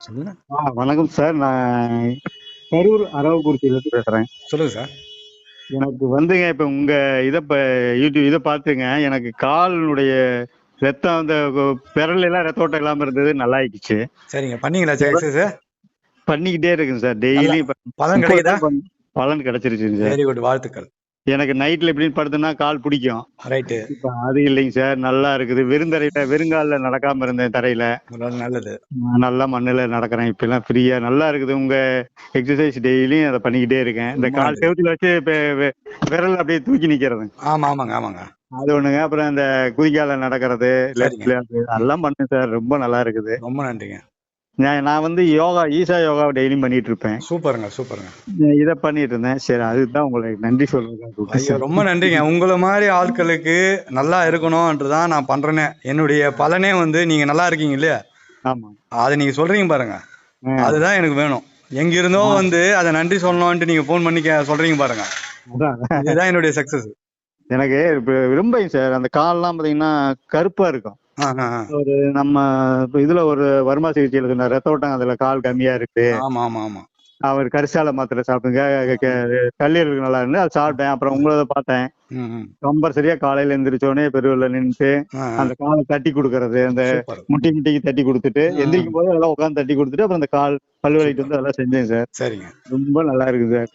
சொல்லுங்க. ஆ வணக்கம் சார். நான் கரூர் அரவக்குறிச்சியிலேருந்து பேசுகிறேன் சொல்லுங்க சார். எனக்கு வந்துங்க இப்போ உங்கள் இதை இப்போ யூடியூப் இதை பார்த்துங்க எனக்கு காலினுடைய ரத்தம் அந்த விரல் எல்லாம் ரத்த ஓட்டம் இல்லாமல் இருந்தது நல்லா ஆயிடுச்சு. சரிங்க. பண்ணீங்களா எக்ஸசைஸ் பண்ணிக்கிட்டே இருக்குங்க சார். டெய்லி பலன் கிடைக்குதா? பலன் கிடைச்சிருச்சுங்க சார். வெரி குட் வாழ்த்துக்கள். எனக்கு நைட்ல எப்படின்னு படுத்தேன்னா கால் பிடிக்கும். ரைட்டு இப்போ அது இல்லைங்க சார் நல்லா இருக்குது. வெறுந்தரையில வெறுங்காலில் நடக்காம இருந்தேன் தரையில. நல்லது. நல்லா மண்ணுல நடக்கிறேன். இப்ப எல்லாம் ஃப்ரீயா நல்லா இருக்குது. உங்க எக்ஸசைஸ் டெய்லியும் அதை பண்ணிக்கிட்டே இருக்கேன். இந்த கால் செவுத்துல வச்சு விரல் அப்படியே தூக்கி நிக்கிறது ஆமா ஆமாங்க ஆமாங்க. அது ஒண்ணுங்க. அப்புறம் இந்த குதிக்கால நடக்கிறது அதெல்லாம் பண்ணேன் சார் ரொம்ப நல்லா இருக்குது. ரொம்ப நன்றிங்க. நான் வந்து யோகா ஈசா யோகா டெய்லியும் பண்ணிட்டு இருப்பேன் சூப்பருங்க. சூப்பருங்க இதை பண்ணிட்டு இருந்தேன் சரி அதுதான் உங்களுக்கு நன்றி சொல்றேன் ரொம்ப நன்றிங்க. உங்களை மாதிரி ஆட்களுக்கு நல்லா இருக்கணும்ன்றதான் நான் பண்றேனே. என்னுடைய பலனே வந்து நீங்க நல்லா இருக்கீங்க இல்லையா? ஆமா. அதை நீங்க சொல்றீங்க பாருங்க. அதுதான் எனக்கு வேணும். எங்க இருந்தோ வந்து அதை நன்றி சொல்லணும்ட்டு நீங்க ஃபோன் பண்ணி சொல்றீங்க பாருங்க. இதுதான் என்னுடைய சக்சஸ் எனக்கு விரும்பையும் சார். அந்த கால்லாம் பாத்தீங்கன்னா கருப்பா இருக்கும். ஒரு நம்ம இதுல ஒரு வருமா சிகிச்சையில சொன்ன ரத்த ஓட்டம் அதுல கால் கம்மியா இருக்கு. ஆமா ஆமா ஆமா. அவர் கரிசால மாத்திரை சாப்பிடுங்க. கல்லீரலுக்கு நல்லா இருந்து அது சாப்பிட்டேன். அப்புறம் உங்களத பார்த்தேன். கம்பல்சரியா காலையில எந்திரிச்ச உடனே பெருவில்ல நின்னுட்டு ஆ, ஆ. அந்த காலை தட்டி கொடுக்கறது அந்த முட்டி முட்டிக்கு தட்டி கொடுத்துட்டு எந்திரிக்கும் போது அதெல்லாம் உட்காந்து தட்டி கொடுத்துட்டு அப்புறம் அந்த கால் பல்லு வலிட்டு வந்து அதெல்லாம் செஞ்சேன் சார். சரிங்க. ரொம்ப நல்லா இருக்குது சார்.